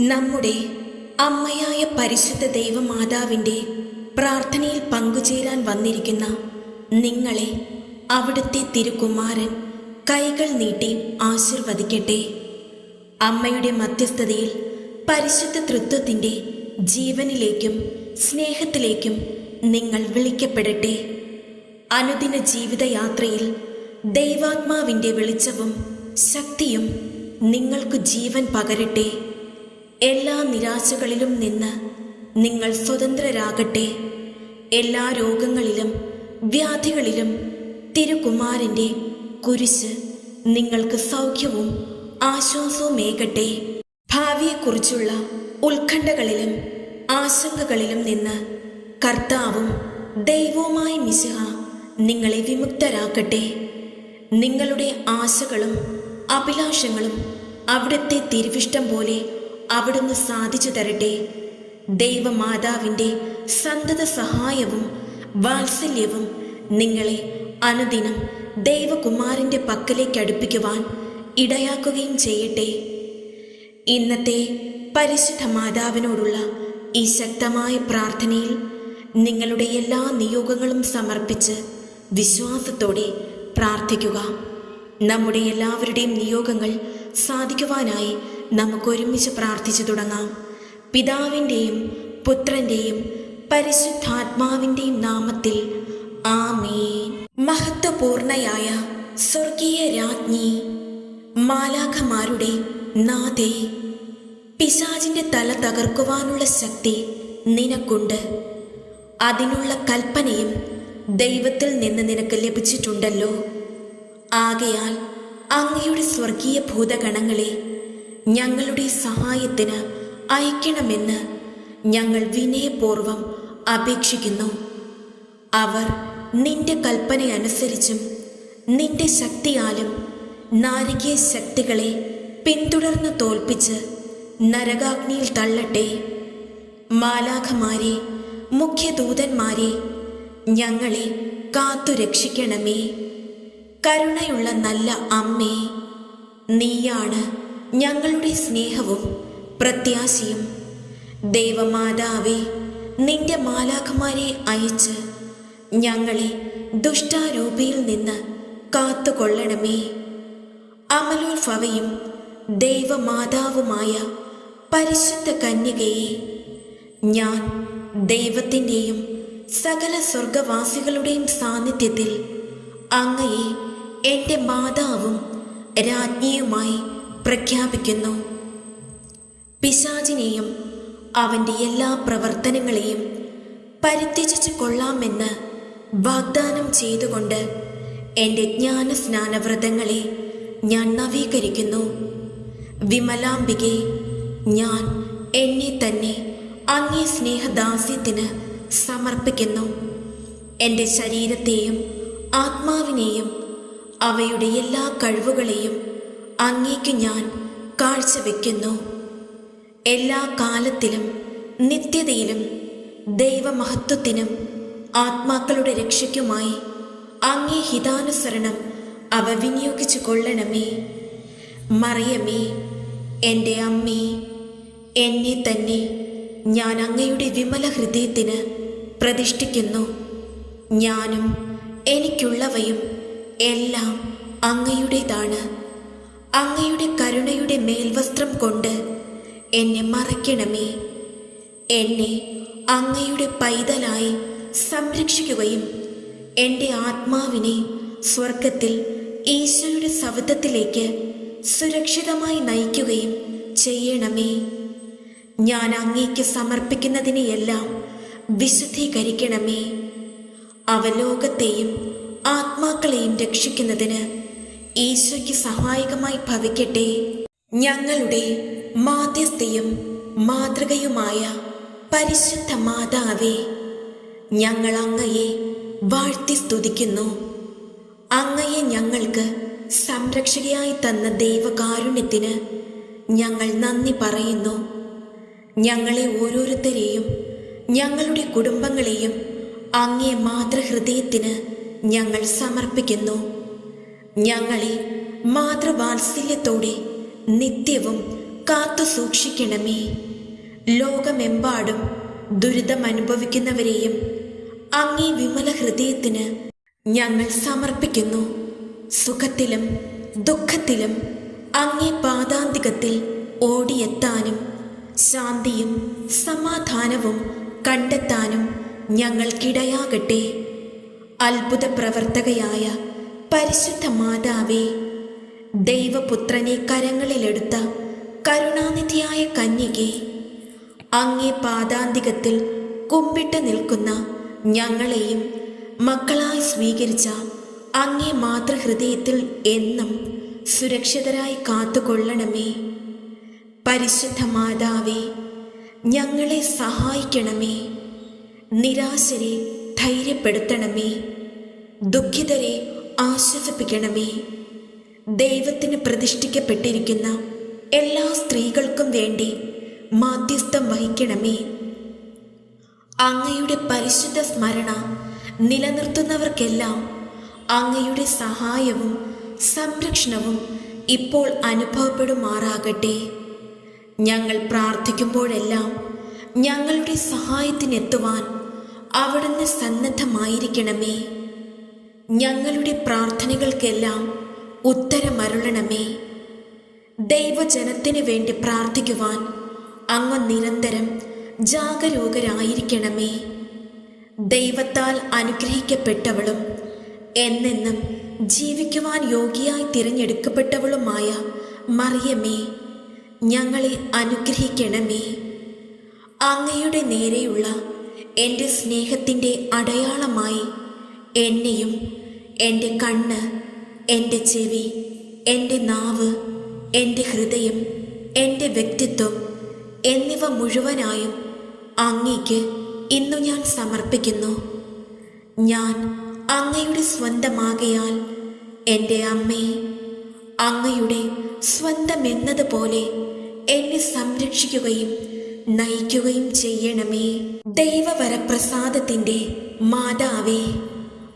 നമ്മുടെ അമ്മയായ പരിശുദ്ധ ദൈവമാതാവിന്റെ പ്രാർത്ഥനയിൽ പങ്കുചേരാൻ വന്നിരിക്കുന്ന നിങ്ങളെ അവിടുത്തെ തിരുകുമാരൻ കൈകൾ നീട്ടി ആശീർവദിക്കട്ടെ. അമ്മയുടെ മധ്യസ്ഥതയിൽ പരിശുദ്ധ തൃത്വത്തിന്റെ ജീവനിലേക്കും സ്നേഹത്തിലേക്കും നിങ്ങൾ വിളിക്കപ്പെടട്ടെ. അനുദിന ജീവിതയാത്രയിൽ ദൈവാത്മാവിന്റെ വെളിച്ചവും ശക്തിയും നിങ്ങൾക്ക് ജീവൻ പകരട്ടെ. എല്ലാ നിരാശകളിലും നിന്ന് നിങ്ങൾ സ്വതന്ത്രരാകട്ടെ. എല്ലാ രോഗങ്ങളിലും വ്യാധികളിലും തിരുകുമാരന്റെ കുരിശ് നിങ്ങൾക്ക് സൗഖ്യവും ആശ്വാസവുമേകട്ടെ ഭാവിയെക്കുറിച്ചുള്ള ഉത്കണ്ഠകളിലും ആശങ്കകളിലും നിന്ന് കർത്താവും ദൈവവുമായ മിശിഹ നിങ്ങളെ വിമുക്തരാക്കട്ടെ. നിങ്ങളുടെ ആശകളും അഭിലാഷങ്ങളും അവിടുത്തെ തിരുവിഷ്ടം പോലെ അവിടുന്ന് സാധിച്ചു തരട്ടെ. ദൈവമാതാവിന്റെ സന്തത സഹായവും വാത്സല്യവും നിങ്ങളെ അനുദിനം ദൈവകുമാരന്റെ പക്കലേക്ക് അടുപ്പിക്കുവാൻ ഇടയാക്കുകയും ചെയ്യട്ടെ. ഇന്നത്തെ പരിശുദ്ധ മാതാവിനോടുള്ള ഈ ശക്തമായ പ്രാർത്ഥനയിൽ നിങ്ങളുടെ എല്ലാ നിയോഗങ്ങളും സമർപ്പിച്ച് വിശ്വാസത്തോടെ പ്രാർത്ഥിക്കുക. നമ്മുടെ എല്ലാവരുടെയും നിയോഗങ്ങൾ സാധിക്കുവാനായി നമുക്ക് ഒരുമിച്ച് പ്രാർത്ഥിച്ചു തുടങ്ങാം. പിതാവിന്റെയും പുത്രന്റെയും പരിശുദ്ധാത്മാവിന്റെയും നാമത്തിൽ ആമേൻ. മഹത്വപൂർണയായ സ്വർഗീയ രാജ്ഞി മാലാഖമാരുടെ നാഥേ പിശാചിന്റെ തല തകർക്കുവാനുള്ള ശക്തി നിനക്കുണ്ട്. അതിനുള്ള കൽപ്പനയും ദൈവത്തിൽ നിന്ന് നിനക്ക് ലഭിച്ചിട്ടുണ്ടല്ലോ. ആകയാൽ അങ്ങയുടെ സ്വർഗീയ ഭൂതഗണങ്ങളെ ഞങ്ങളുടെ സഹായത്തിന് അയക്കണമെന്ന് ഞങ്ങൾ വിനയപൂർവം അപേക്ഷിക്കുന്നു. അവർ നിന്റെ കൽപ്പനയനുസരിച്ചും നിന്റെ ശക്തിയാലും നാരകീയ ശക്തികളെ പിന്തുടർന്ന് തോൽപ്പിച്ച് നരകാഗ്നിയിൽ തള്ളട്ടെ. മാലാഖമാരെ മുഖ്യദൂതന്മാരെ ഞങ്ങളെ കാത്തു രക്ഷിക്കണമേ. കരുണയുള്ള നല്ല അമ്മേ നീയാണ് ഞങ്ങളുടെ സ്നേഹവും പ്രത്യാശയും ദേവമാതാവെ നിന്റെ മാലാഖമാരെ അയച്ച് ഞങ്ങളെ ദുഷ്ടാരൂപിയിൽ നിന്ന് കാത്തുകൊള്ളണമേ. അമലോത്ഭവയും ദേവമാതാവുമായ പരിശുദ്ധ കന്യകയെ ഞാൻ ദൈവത്തിന്റെയും സകല സ്വർഗവാസികളുടെയും സാന്നിധ്യത്തിൽ അങ്ങയെ എന്റെ മാതാവും രാജ്ഞിയുമായി പ്രഖ്യാപിക്കുന്നു. പിശാചിനെയും അവന്റെ എല്ലാ പ്രവർത്തനങ്ങളെയും പരിത്യജിച്ച് കൊള്ളാമെന്ന് വാഗ്ദാനം ചെയ്തുകൊണ്ട് എന്റെ ജ്ഞാനസ്നാനവ്രതങ്ങളെ ഞാൻ നവീകരിക്കുന്നു. വിമലാംബികെ ഞാൻ എന്നെ തന്നെ അങ്ങേ സ്നേഹദാസ്യത്തിന് സമർപ്പിക്കുന്നു. എന്റെ ശരീരത്തെയും ആത്മാവിനെയും അവയുടെ എല്ലാ കഴിവുകളെയും അങ്ങേക്ക് ഞാൻ കാഴ്ചവെക്കുന്നു എല്ലാ കാലത്തിലും നിത്യതയിലും ദൈവമഹത്വത്തിനും ആത്മാക്കളുടെ രക്ഷയ്ക്കുമായി അങ്ങേ ഹിതാനുസരണം അവ വിനിയോഗിച്ചു കൊള്ളണമേ. മറിയമേ എന്റെ അമ്മേ എന്നെ തന്നെ ഞാൻ അങ്ങയുടെ വിമല ഹൃദയത്തിന് പ്രതിഷ്ഠിക്കുന്നു. ഞാനും എനിക്കുള്ളവയും എല്ലാം അങ്ങയുടേതാണ്. അങ്ങയുടെ കരുണയുടെ മേൽവസ്ത്രം കൊണ്ട് എന്നെ മറയ്ക്കണമേ. എന്നെ അങ്ങയുടെ പൈതലായി സംരക്ഷിക്കുകയും എന്റെ ആത്മാവിനെ സ്വർഗത്തിൽ ഈശോയുടെ സവിധത്തിലേക്ക് സുരക്ഷിതമായി നയിക്കുകയും ചെയ്യണമേ. ഞാൻ അങ്ങേക്ക് സമർപ്പിക്കുന്നതിനെയെല്ലാം വിശുദ്ധീകരിക്കണമേ. അവലോകത്തെയും ആത്മാക്കളെയും രക്ഷിക്കുന്നതിന് ഈശോയ്ക്ക് സഹായകമായി ഭവിക്കട്ടെ. ഞങ്ങളുടെ മാധ്യസ്ഥയും മാതൃകയുമായ പരിശുദ്ധ മാതാവേ ഞങ്ങൾ അങ്ങയെ വാഴ്ത്തി സ്തുതിക്കുന്നു. അങ്ങയെ ഞങ്ങൾക്ക് സംരക്ഷകയായി തന്ന ദൈവകാരുണ്യത്തിന് ഞങ്ങൾ നന്ദി പറയുന്നു. ഞങ്ങളെ ഓരോരുത്തരെയും ഞങ്ങളുടെ കുടുംബങ്ങളെയും അങ്ങേ മാതൃഹൃദയത്തിന് ഞങ്ങൾ സമർപ്പിക്കുന്നു. ഞങ്ങളെ മാതൃവാത്സല്യത്തോടെ നിത്യവും കാത്തു സൂക്ഷിക്കണമേ. ലോകമെമ്പാടും ദുരിതമനുഭവിക്കുന്നവരെയും അങ്ങേ വിമല ഹൃദയത്തിന് ഞങ്ങൾ സമർപ്പിക്കുന്നു. സുഖത്തിലും ദുഃഖത്തിലും അങ്ങേ പാതാന്തികത്തിൽ ഓടിയെത്താനും ശാന്തിയും സമാധാനവും കണ്ടെത്താനും ഞങ്ങൾക്കിടയാകട്ടെ. അത്ഭുത പ്രവർത്തകയായ പരിശുദ്ധ മാതാവേ ദൈവപുത്രനെ കരങ്ങളിലെടുത്ത കരുണാനിധിയായ കന്യകെ അങ്ങേ പാദാന്തികത്തിൽ കുമ്പിട്ട് നിൽക്കുന്ന ഞങ്ങളെയും മക്കളായി സ്വീകരിച്ച അങ്ങേ മാതൃഹൃദയത്തിൽ എന്നും സുരക്ഷിതരായി കാത്തുകൊള്ളണമേ. പരിശുദ്ധ മാതാവേ ഞങ്ങളെ സഹായിക്കണമേ. നിരാശരെ ധൈര്യപ്പെടുത്തണമേ. ദുഃഖിതരെ ആശ്വസിപ്പിക്കണമേ. ദൈവത്തിന് പ്രതിഷ്ഠിക്കപ്പെട്ടിരിക്കുന്ന എല്ലാ സ്ത്രീകൾക്കും വേണ്ടി മാധ്യസ്ഥം വഹിക്കണമേ. അങ്ങയുടെ പരിശുദ്ധ സ്മരണ നിലനിർത്തുന്നവർക്കെല്ലാം അങ്ങയുടെ സഹായവും സംരക്ഷണവും ഇപ്പോൾ അനുഭവപ്പെടുമാറാകട്ടെ. ഞങ്ങൾ പ്രാർത്ഥിക്കുമ്പോഴെല്ലാം ഞങ്ങളുടെ സഹായത്തിനെത്തുവാൻ അവിടുന്ന് സന്നദ്ധമായിരിക്കണമേ. ഞങ്ങളുടെ പ്രാർത്ഥനകൾക്കെല്ലാം ഉത്തരമരുളണമേ. ദൈവജനത്തിന് വേണ്ടി പ്രാർത്ഥിക്കുവാൻ അങ്ങ് നിരന്തരം ജാഗരൂകരായിരിക്കണമേ. ദൈവത്താൽ അനുഗ്രഹിക്കപ്പെട്ടവളും എന്നെന്നും ജീവിക്കുവാൻ യോഗിയായി തിരഞ്ഞെടുക്കപ്പെട്ടവളുമായ മറിയമേ ഞങ്ങളെ അനുഗ്രഹിക്കണമേ. അങ്ങയുടെ നേരെയുള്ള എന്റെ സ്നേഹത്തിന്റെ അടയാളമായി എന്നെയും എന്റെ കണ്ണ് എന്റെ ചെവി എന്റെ നാവ് എന്റെ ഹൃദയം എന്റെ വ്യക്തിത്വം എന്നിവ മുഴുവനായും അങ്ങയ്ക്ക് ഇന്നു ഞാൻ സമർപ്പിക്കുന്നു. ഞാൻ അങ്ങയുടെ സ്വന്തമാകയാൽ എന്റെ അമ്മേ അങ്ങയുടെ സ്വന്തമെന്നതുപോലെ എന്നെ സംരക്ഷിക്കുകയും നയിക്കുകയും ചെയ്യണമേ. ദൈവവരപ്രസാദത്തിന്റെ മാതാവേ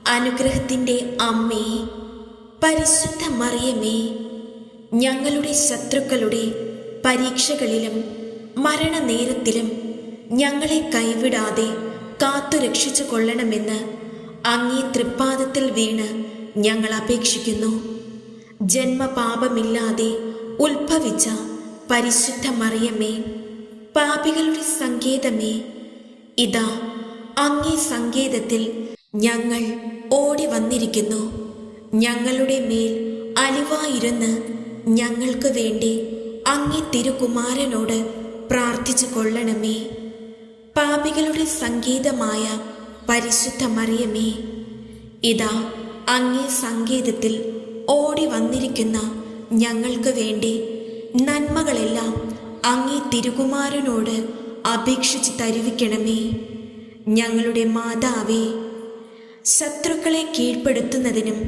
അനുഗ്രഹത്തിന്റെ അമ്മേ പരിശുദ്ധ മറിയമേ ഞങ്ങളുടെ ശത്രുക്കളുടെ പരീക്ഷകളിലും മരണനേരത്തിലും ഞങ്ങളെ കൈവിടാതെ കാത്തു രക്ഷിച്ചു കൊള്ളണമെന്ന് അങ്ങേ തൃപ്പാദത്തിൽ വീണ് ഞങ്ങൾ അപേക്ഷിക്കുന്നു. ജന്മപാപമില്ലാതെ ഉത്ഭവിച്ച പരിശുദ്ധ മറിയമേ പാപികളുടെ സങ്കേതമേ ഇതാ അങ്ങേ സങ്കേതത്തിൽ ഞങ്ങൾ ഓടി വന്നിരിക്കുന്നു. ഞങ്ങളുടെ മേൽ അലിവായിരുന്ന് ഞങ്ങൾക്ക് വേണ്ടി അങ്ങി തിരുകുമാരനോട് പ്രാർത്ഥിച്ചു കൊള്ളണമേ. പാപികളുടെ സംഗീതമായ പരിശുദ്ധ മറിയമേ ഇതാ അങ്ങേ സംഗീതത്തിൽ ഓടി വന്നിരിക്കുന്ന ഞങ്ങൾക്ക് വേണ്ടി നന്മകളെല്ലാം അങ്ങേ തിരുകുമാരനോട് അപേക്ഷിച്ച് തരുവിക്കണമേ. ഞങ്ങളുടെ മാതാവേ ശത്രുക്കളെ കീഴ്പ്പെടുത്തുന്നതിനും